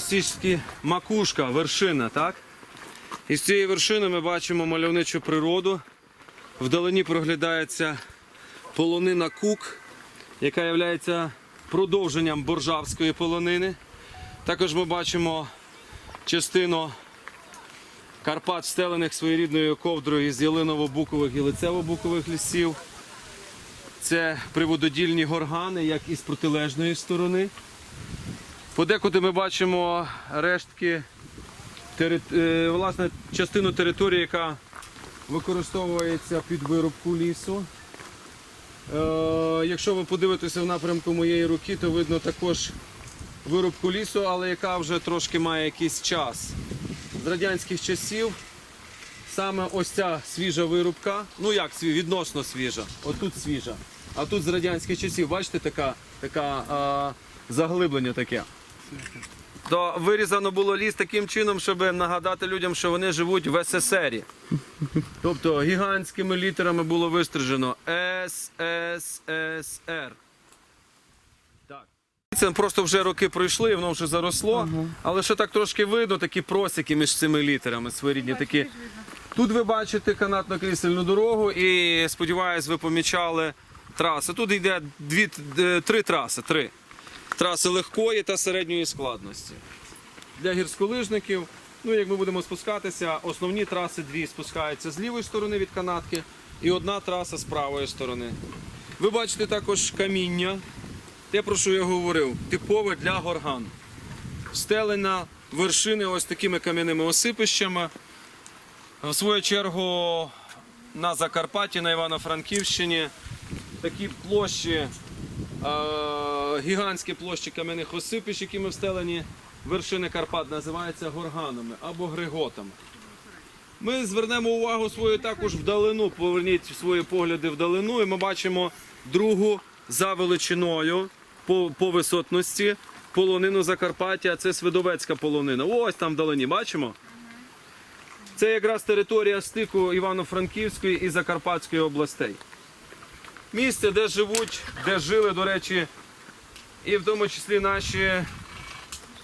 по-російськи макушка, вершина, так? І з цієї вершини ми бачимо мальовничу природу. Вдалині проглядається полонина Кук, яка є продовженням боржавської полонини. Також ми бачимо частину Карпат, стелених своєрідною ковдрою із ялиново-букових і лицево-букових лісів. Це привододільні горгани, як і з протилежної сторони. Подекуди ми бачимо рештки, е, власне, частину території, яка використовується під вирубку лісу. Е, Якщо ви подивитеся в напрямку моєї руки, то видно також вирубку лісу, але яка вже трошки має якийсь час. З радянських часів саме ось ця свіжа вирубка, ну як відносно свіжа, отут свіжа. А тут з радянських часів, бачите, така, така а, заглиблення таке. То вирізано було ліс таким чином, щоб нагадати людям, що вони живуть в СССРі. Тобто гігантськими літерами було вистрижено СССР. Це просто вже роки пройшли, воно вже заросло, але що так трошки видно, такі просіки між цими літерами своєрідні такі. Тут ви бачите канатно-крісельну дорогу і сподіваюсь, ви помічали траси. Тут йде дві, три траси. Три. Траси легкої та середньої складності. Для гірськолижників, ну як ми будемо спускатися, основні траси дві спускаються з лівої сторони від канатки і одна траса з правої сторони. Ви бачите також каміння, те, про що я говорив, типове для горган. Стелена вершини ось такими кам'яними осипищами. В свою чергу на Закарпатті, на Івано-Франківщині такі площі, гігантські площі кам'яних осипищ, якими встелені вершини Карпат, називаються горганами або григотами. Ми звернемо увагу свою також вдалину, поверніть свої погляди вдалину, і ми бачимо другу за величиною по, по висотності полонину Закарпаття. Це Свидовецька полонина. Ось там вдалині, бачимо? Це якраз територія стику Івано-Франківської і Закарпатської областей. Місце, де живуть, де жили, до речі, і в тому числі наші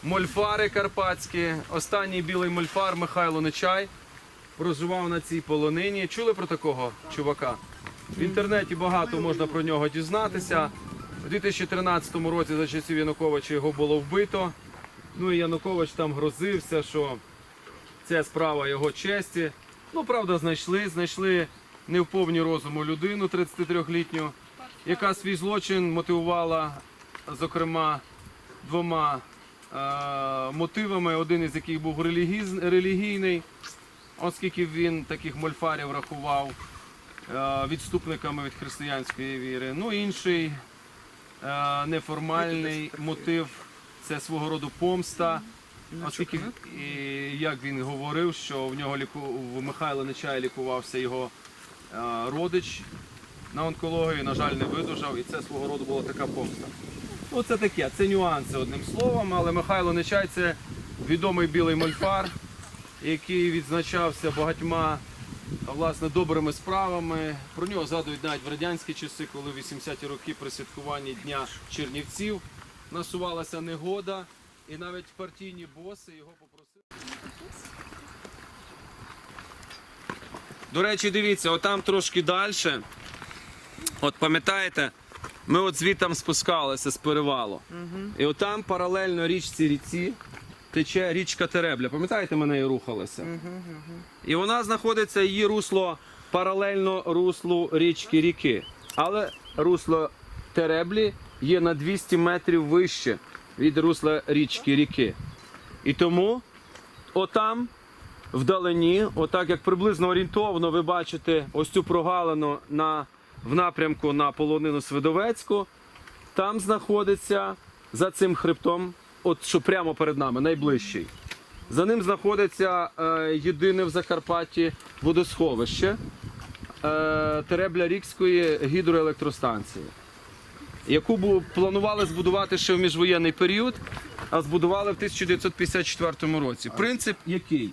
мольфари карпатські. Останній білий мольфар Михайло Нечай проживав на цій полонині. Чули про такого чувака? В інтернеті багато можна про нього дізнатися. У 2013 році за часів Януковича його було вбито. Ну і Янукович там грозився, що це справа його честі. Ну, правда, знайшли. Знайшли не в повні розуму людину 33-літню, яка свій злочин мотивувала, зокрема, двома е, мотивами, один із яких був релігійний, оскільки він таких мольфарів рахував е, відступниками від християнської віри. Ну, інший е, неформальний мотив це свого роду помста. Оскільки, як він говорив, що в нього ліку... в Михайла Нечая лікувався його родич на онкологію, на жаль, не видужав, і це свого роду була така помста. Ну, це таке, це нюанси одним словом, але Михайло Нечай це відомий білий мольфар, який відзначався багатьма власне, добрими справами. Про нього згадують навіть в радянські часи, коли в 80-ті роки при святкуванні Дня Чернівців насувалася негода, і навіть партійні боси його попросили. До речі, дивіться, отам трошки далі. От пам'ятаєте, ми от звідтам спускалися з перевалу. І отам паралельно річці ріці тече річка Теребля. Пам'ятаєте, ми нею рухалися? І вона знаходиться, її русло паралельно руслу річки ріки. Але русло Тереблі є на 200 метрів вище від русла річки ріки. І тому отам, вдалині, отак як приблизно орієнтовно, ви бачите ось цю прогалину на, в напрямку на полонину Свидовецьку. Там знаходиться за цим хребтом, от що прямо перед нами, найближчий. За ним знаходиться е, єдине в Закарпатті водосховище е, Теребля Рікської гідроелектростанції, яку планували збудувати ще в міжвоєнний період, а збудували в 1954 році. Принцип який?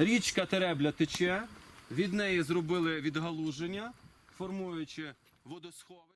Річка Теребля тече, від неї зробили відгалуження, формуючи водосховище.